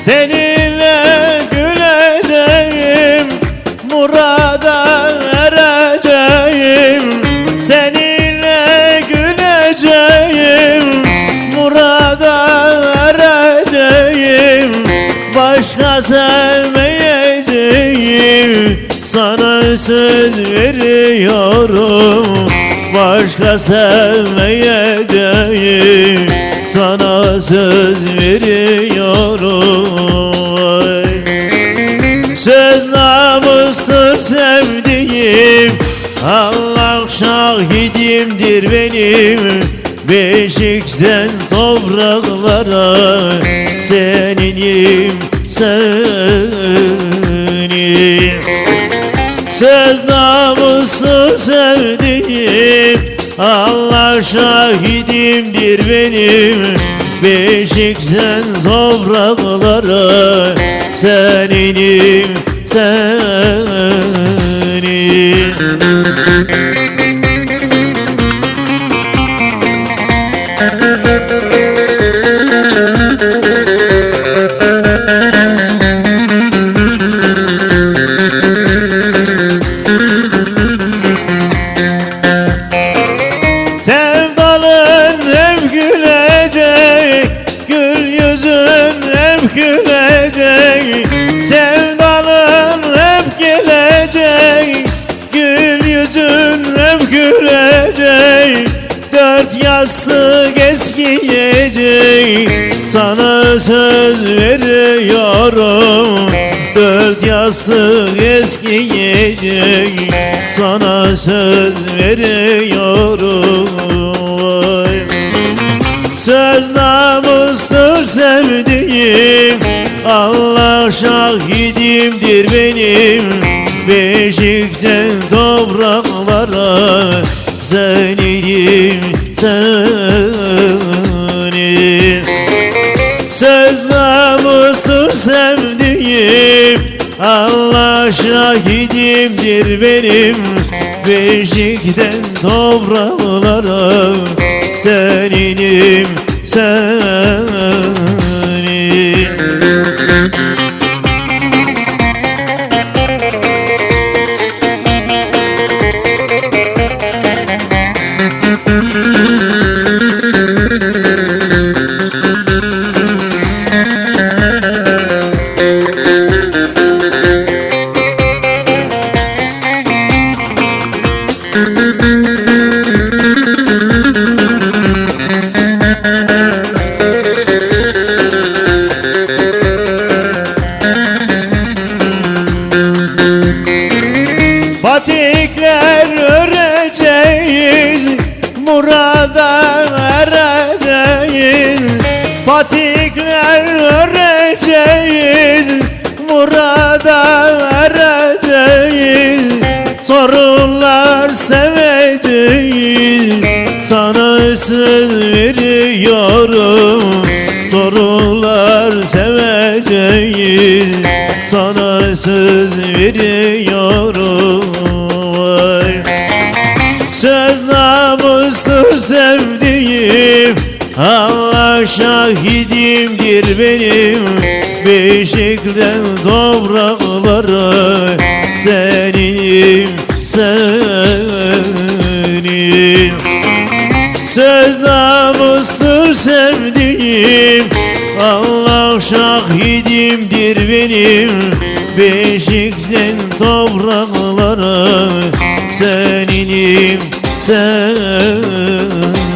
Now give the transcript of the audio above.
Seninle güleceğim Murada ereceğim Seninle güleceğim Murada ereceğim Başka sevmeyeceğim Sana söz veriyorum. Başka sevmeyeceğim. Sana söz veriyorum. Söz namustur sevdiğim. Allah şahidimdir benim. Beşikten topraklara Seninim senin Söz namusu sevdiğim Allah şahidimdir benim. Beşikten topraklara Seninim senin yastık eskiyecek. Sana söz veriyorum. Dört yastık eskiyecek. Sana söz veriyorum. Vay. Söz namustur sevdiğim Allah şahidimdir benim. Beşikten topraklara Seninim senin Söz namustur sevdiğim Allah şahidimdir benim. Beşikten topraklara Seninim senin Patikler öreceğiz Murada ereceğiz Sorunlar seveceğiz Sana söz veriyorum. Torunlar seveceğiz Sana söz veriyorum. Söz namustur sevdiğim Allah şahidimdir benim Beşikten topraklara Seninim senin Söz namustur sevdiğim Allah şahidimdir benim Beşikten topraklara Seninim senin